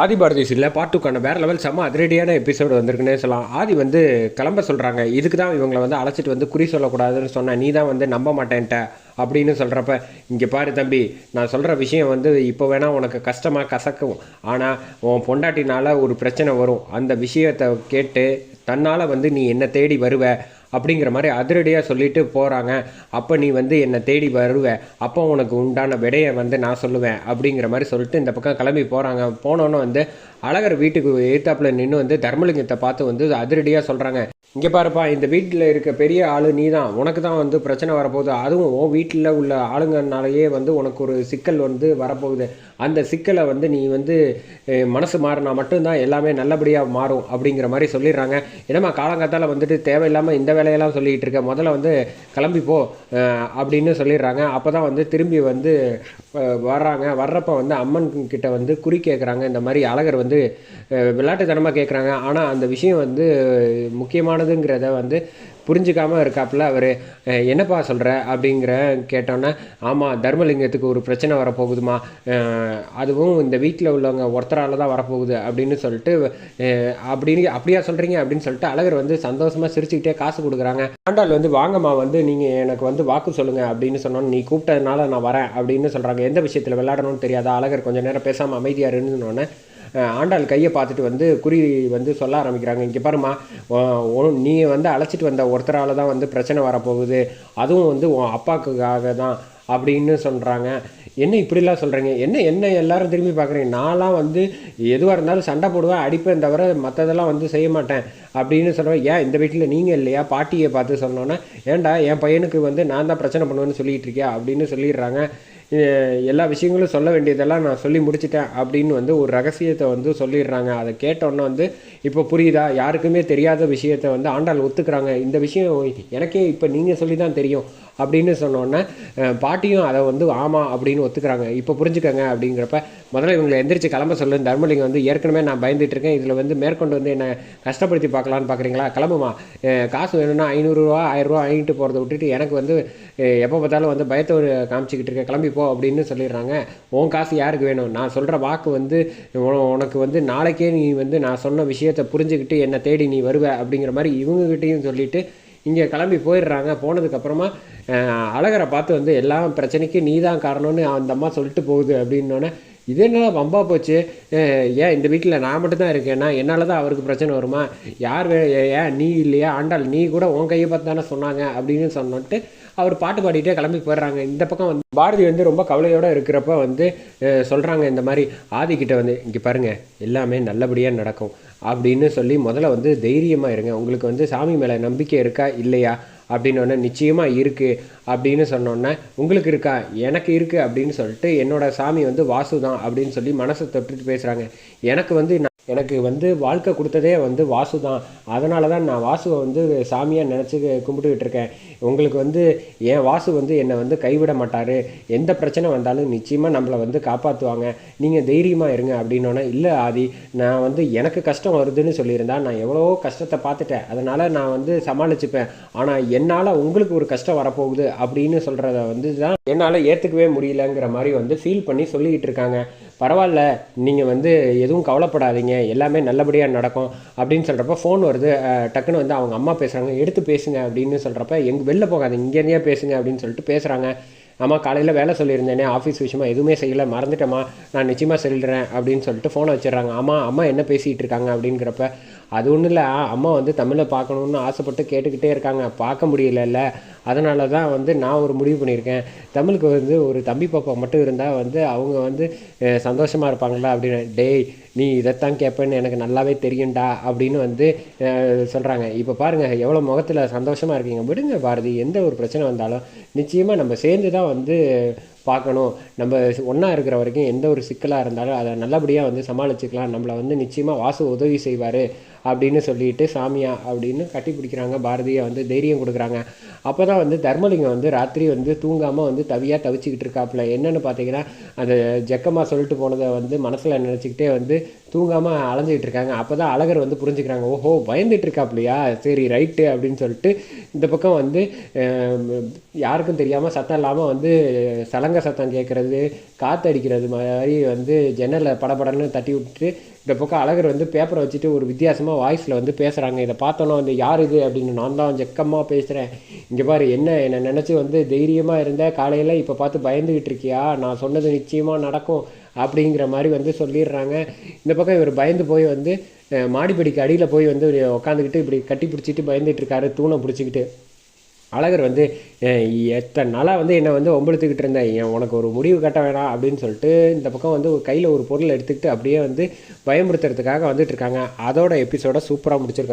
ஆதி பாரதி சீரில் பாட்டுக்கான வேறு லெவல் செம்ம அதிரடியான எபிசோடு வந்திருக்குன்னே சொல்லலாம். ஆதி வந்து கிளம்ப சொல்கிறாங்க இதுக்கு தான் இவங்களை வந்து அழைச்சிட்டு வந்து குறி சொல்லக்கூடாதுன்னு சொன்னேன் நீ தான் வந்து நம்ப மாட்டேன்ட்ட அப்படின்னு சொல்கிறப்ப இங்கே பாரு தம்பி நான் சொல்கிற விஷயம் வந்து இப்போ வேணால் உனக்கு கஷ்டமாக கசக்கும். ஆனால் உன் பொண்டாட்டினால் ஒரு பிரச்சனை வரும். அந்த விஷயத்தை கேட்டு தன்னால் வந்து நீ என்ன தேடி வருவ அப்படிங்கிற மாதிரி அதிரடியாக சொல்லிட்டு போகிறாங்க அப்போ நீ வந்து என்னை தேடி வருவ. அப்போ உனக்கு உண்டான விடையை வந்து நான் சொல்லுவேன் அப்படிங்கிற மாதிரி சொல்லிட்டு இந்த பக்கம் கிளம்பி போகிறாங்க போனோன்னு வந்து அழகர் வீட்டுக்கு எதிர்த்தாப்புல நின்று வந்து தர்மலிங்கத்தை பார்த்து வந்து அதிரடியாக சொல்கிறாங்க இங்கே பாருப்பா இந்த வீட்டில் இருக்க பெரிய ஆள் நீ தான் உனக்கு தான் வந்து பிரச்சனை வரப்போகுது. அதுவும் உன் வீட்டில் உள்ள ஆளுங்கனாலேயே வந்து உனக்கு ஒரு சிக்கல் வந்து வரப்போகுது. அந்த சிக்கலை வந்து நீ வந்து மனசு மாறினா மட்டும்தான் எல்லாமே நல்லபடியாக மாறும் அப்படிங்கிற மாதிரி சொல்லிடுறாங்க. என்னம்மா காலங்காத்தால் வந்துட்டு தேவையில்லாமல் இந்த வேலையெல்லாம் சொல்லிகிட்டு இருக்க? முதல்ல வந்து கிளம்பிப்போ அப்படின்னு சொல்லிடுறாங்க. அப்போ தான் வந்து திரும்பி வந்து வர்றாங்க. வர்றப்ப வந்து அம்மன் கிட்ட வந்து குறி கேட்குறாங்க இந்த மாதிரி அழகர் வந்து விளையாட்டுத்தனமாக கேட்குறாங்க ஆனால் அந்த விஷயம் வந்து முக்கியமானதுங்கிறத வந்து புரிஞ்சுக்காமல் இருக்காப்புல அவர் என்னப்பா சொல்கிற அப்படிங்கிற கேட்டோன்னே ஆமாம் தர்மலிங்கத்துக்கு ஒரு பிரச்சனை வரப்போகுதுமா. அதுவும் இந்த வீட்டில் உள்ளவங்க ஒருத்தரால் தான் வரப்போகுது அப்படின்னு சொல்லிட்டு அப்படின்னு அப்படியா சொல்கிறீங்க அப்படின்னு சொல்லிட்டு அழகர் வந்து சந்தோஷமாக சிரிச்சுக்கிட்டே காசு கொடுக்குறாங்க. ஆண்டாள் வந்து வாங்கம்மா வந்து நீங்கள் எனக்கு வந்து வாக்கு சொல்லுங்கள் அப்படின்னு சொன்னோன்னு நீ கூப்பிட்டதுனால நான் வரேன் அப்படின்னு சொல்கிறாங்க எந்த விஷயத்தில் விளையாடணும்னு தெரியாதா? அழகர் கொஞ்சம் நேரம் பேசாமல் அமைதியாக இருந்தோன்னே ஆண்டாள் கையை பார்த்துட்டு வந்து குறி வந்து சொல்ல ஆரம்பிக்கிறாங்க. இங்கே பாருமா நீ வந்து அழைச்சிட்டு வந்த ஒருத்தரால் தான் வந்து பிரச்சனை வரப்போகுது. அதுவும் வந்து உன் அப்பாவுக்காக தான் அப்படின்னு சொல்கிறாங்க என்ன இப்படிலாம் சொல்கிறீங்க என்ன என்ன எல்லாரும் திரும்பி பார்க்குறீங்க? நான்லாம் வந்து எதுவாக இருந்தாலும் சண்டை போடுவேன் அடிப்பேன் தவிர மற்றதெல்லாம் வந்து செய்ய மாட்டேன் அப்படின்னு சொல்கிறேன் ஏன் இந்த வீட்டில் நீங்கள் இல்லையா? பாட்டியை பார்த்து சொன்னோன்னே ஏன்டா என் பையனுக்கு வந்து நான் தான் பிரச்சனை பண்ணுவேன்னு சொல்லிகிட்டு இருக்கியா? அப்படின்னு சொல்லிடுறாங்க. எல்லா விஷயங்களும் சொல்ல வேண்டியதெல்லாம் நான் சொல்லி முடிச்சிட்டேன் அப்படின்னு வந்து ஒரு ரகசியத்தை வந்து சொல்லிடுறாங்க. அதை கேட்டோன்னே வந்து இப்போ புரியுதா? யாருக்குமே தெரியாத விஷயத்தை வந்து ஆண்டாள் ஒத்துக்கிறாங்க. இந்த விஷயம் எனக்கே இப்போ நீங்கள் சொல்லி தான் தெரியும். அப்படின்னு சொன்னோன்னே பாட்டியும் அதை வந்து ஆமாம் அப்படின்னு ஒத்துக்கிறாங்க. இப்போ புரிஞ்சுக்கங்க. அப்படிங்கிறப்ப முதல்ல இவங்களை எந்திரிச்சு கிளம்ப சொல்லு. தர்மலிங்கம் வந்து ஏற்கனவே நான் பயந்துட்டு இருக்கேன். இதில் வந்து மேற்கொண்டு வந்து என்னை கஷ்டப்படுத்தி பார்க்கலான்னு பார்க்குறீங்களா கிளம்புமா? காசு வேணும்னா ஐநூறுரூவா ஆயிரரூவா வாங்கிட்டு போகிறத விட்டுட்டு எனக்கு வந்து எப்போ பார்த்தாலும் வந்து பயத்தை ஒரு காமிச்சிக்கிட்டு இருக்க கிளம்பி போ அப்படின்னு சொல்லிடுறாங்க. உன் காசு யாருக்கு வேணும்? நான் சொல்கிற வாக்கு வந்து உனக்கு வந்து நாளைக்கே நீ வந்து நான் சொன்ன விஷயத்தை புரிஞ்சுக்கிட்டு என்னை தேடி நீ வருவ அப்படிங்கிற மாதிரி இவங்ககிட்டையும் சொல்லிட்டு இங்கே கிளம்பி போயிடுறாங்க. போனதுக்கப்புறமா அழகரை பார்த்து வந்து எல்லா பிரச்சனைக்கும் நீ தான் காரணம்னு அந்த அம்மா சொல்லிட்டு போகுது அப்படின்னோடனே இது என்ன வம்பா போச்சு? ஏன் இந்த வீட்டில் நான் மட்டும்தான் இருக்கேன்னா என்னால் தான் அவருக்கு பிரச்சனை வருமா? யார் வே- ஏன் நீ இல்லையா? ஆண்டாள் நீ கூட உன் கையை பார்த்து தானே சொன்னாங்க அப்படின்னு சொன்னோன்ட்டு அவர் பாட்டு பாடிட்டே கிளம்பி போயிடுறாங்க. இந்த பக்கம் வந்து பாரதி வந்து ரொம்ப கவலையோடு இருக்கிறப்ப வந்து சொல்கிறாங்க இந்த மாதிரி ஆதிக்கிட்ட வந்து இங்கே பாருங்கள் எல்லாமே நல்லபடியாக நடக்கும் அப்படின்னு சொல்லி முதல்ல வந்து தைரியமாக இருங்க. உங்களுக்கு வந்து சாமி மேலே நம்பிக்கை இருக்கா? இல்லையா? அப்படின்னோடனே நிச்சயமாக இருக்குது அப்படின்னு சொன்னோன்னே உங்களுக்கு இருக்கா? எனக்கு இருக்குது அப்படின்னு சொல்லிட்டு என்னோட சாமி வந்து வாசு தான் அப்படின்னு சொல்லி மனசை தொட்டுட்டு பேசுகிறாங்க எனக்கு வந்து எனக்கு வந்து வாழ்க்கை கொடுத்ததே வந்து வாசு தான். அதனால தான் நான் வாசுவை வந்து சாமியாக நினச்சி கும்பிட்டுக்கிட்டு இருக்கேன். உங்களுக்கு வந்து என் வாசு வந்து என்னை வந்து கைவிட மாட்டார். எந்த பிரச்சனை வந்தாலும் நிச்சயமாக நம்மளை வந்து காப்பாற்றுவாங்க நீங்கள் தைரியமாக இருங்க அப்படின்னோன்னே இல்லை ஆதி நான் வந்து எனக்கு கஷ்டம் வருதுன்னு சொல்லியிருந்தா நான் எவ்வளவோ கஷ்டத்தை பார்த்துட்டேன். அதனால் நான் வந்து சமாளிச்சுப்பேன். ஆனால் என்னால் உங்களுக்கு ஒரு கஷ்டம் வரப்போகுது அப்படின்னு சொல்கிறத வந்து தான் என்னால் ஏற்றுக்கவே முடியலங்கிற மாதிரி வந்து ஃபீல் பண்ணி சொல்லிக்கிட்டு இருக்காங்க. பரவாயில்ல நீங்கள் வந்து எதுவும் கவலைப்படாதீங்க. எல்லாமே நல்லபடியாக நடக்கும் அப்படின்னு சொல்கிறப்ப ஃபோன் வருது டக்குன்னு வந்து அவங்க அம்மா பேசுகிறாங்க எடுத்து பேசுங்க அப்படின்னு சொல்கிறப்ப எங்கே வெளில போகாது இங்கேருந்தே பேசுங்க அப்படின்னு சொல்லிட்டு பேசுகிறாங்க அம்மா காலையில் வேலை சொல்லியிருந்தேனே ஆஃபீஸ் விஷயமா எதுவுமே செய்யலை மறந்துட்டேம்மா நான் நிச்சயமாக சொல்லிடுறேன் அப்படின்னு சொல்லிட்டு ஃபோனை வச்சிடுறாங்க. அம்மா அம்மா என்ன பேசிகிட்டு இருக்காங்க? அப்படிங்கிறப்ப அது ஒன்றும் இல்லை அம்மா வந்து தமிழை பார்க்கணுன்னு ஆசைப்பட்டு கேட்டுக்கிட்டே இருக்காங்க பார்க்க முடியலல்ல. அதனால தான் வந்து நான் ஒரு முடிவு பண்ணியிருக்கேன். தமிழுக்கு வந்து ஒரு தம்பி பாப்பா மட்டும் இருந்தால் வந்து அவங்க வந்து சந்தோஷமாக இருப்பாங்களா? அப்படின்னு டேய் நீ இதைத்தான் கேட்பேன்னு எனக்கு நல்லாவே தெரியும்டா அப்படின்னு வந்து சொல்கிறாங்க இப்போ பாருங்கள் எவ்வளோ முகத்தில் சந்தோஷமாக இருக்கீங்க. விடுங்க பாரதி எந்த ஒரு பிரச்சனை வந்தாலும் நிச்சயமாக நம்ம சேர்ந்து தான் வந்து பார்க்கணும். நம்ம ஒன்றா இருக்கிற வரைக்கும் எந்த ஒரு சிக்கலாக இருந்தாலும் அதை நல்லபடியாக வந்து சமாளிச்சுக்கலாம். நம்மளை வந்து நிச்சயமாக வாசு உதவி செய்வார் அப்படின்னு சொல்லிட்டு சாமியா அப்படின்னு கட்டி பிடிக்கிறாங்க. பாரதியை வந்து தைரியம் கொடுக்குறாங்க. அப்போ தான் வந்து தர்மலிங்கம் வந்து ராத்திரி வந்து தூங்காமல் வந்து தவியாக தவிச்சிக்கிட்டு இருக்காப்புல. என்னன்னு பார்த்தீங்கன்னா அந்த ஜக்கமாக சொல்லிட்டு போனதை வந்து மனசில் நினச்சிக்கிட்டே வந்து தூங்காமல் அலைஞ்சிக்கிட்டு இருக்காங்க. அப்போ தான் அழகர் வந்து புரிஞ்சுக்கிறாங்க ஓஹோ பயந்துட்டு இருக்காப்லையா? சரி ரைட்டு அப்படின்னு சொல்லிட்டு இந்த பக்கம் வந்து யாருக்கும் தெரியாமல் சத்தம் இல்லாமல் வந்து சலங்க சத்தம் கேட்குறது காற்று அடிக்கிறது மாதிரி வந்து ஜன்னலில் படபடன்னு தட்டி விட்டுட்டு இந்த பக்கம் அழகர் வந்து பேப்பரை வச்சுட்டு ஒரு வித்தியாசமாக வாய்ஸில் வந்து பேசுகிறாங்க இதை பார்த்தோன்னா வந்து யார் இது? அப்படின்னு நான் தான் ஜெக்கமாக பேசுகிறேன் இங்கே பாரு என்ன என்னை நினச்சி வந்து தைரியமாக இருந்தேன் காலையில் இப்போ பார்த்து பயந்துக்கிட்டு இருக்கியா? நான் சொன்னது நிச்சயமாக நடக்கும். அப்படிங்கிற மாதிரி வந்து சொல்லிடுறாங்க. இந்த பக்கம் இவர் பயந்து போய் வந்து மாடிப்படிக்கு அடியில் போய் வந்து உட்காந்துக்கிட்டு இப்படி கட்டி பிடிச்சிட்டு பயந்துட்டு இருக்காரு தூணை பிடிச்சிக்கிட்டு. அழகர் வந்து எத்தனை நாளாக வந்து என்னை வந்து ஒம்பளுத்துக்கிட்டு இருந்தேன். ஏன் உனக்கு ஒரு முடிவு கட்ட வேணாம் அப்படின்னு சொல்லிட்டு இந்த பக்கம் வந்து ஒரு கையில் ஒரு பொருள் எடுத்துக்கிட்டு அப்படியே வந்து பயமுறுத்துறதுக்காக வந்துட்டு இருக்காங்க. அதோட எபிசோட சூப்பராக முடிச்சிருக்காங்க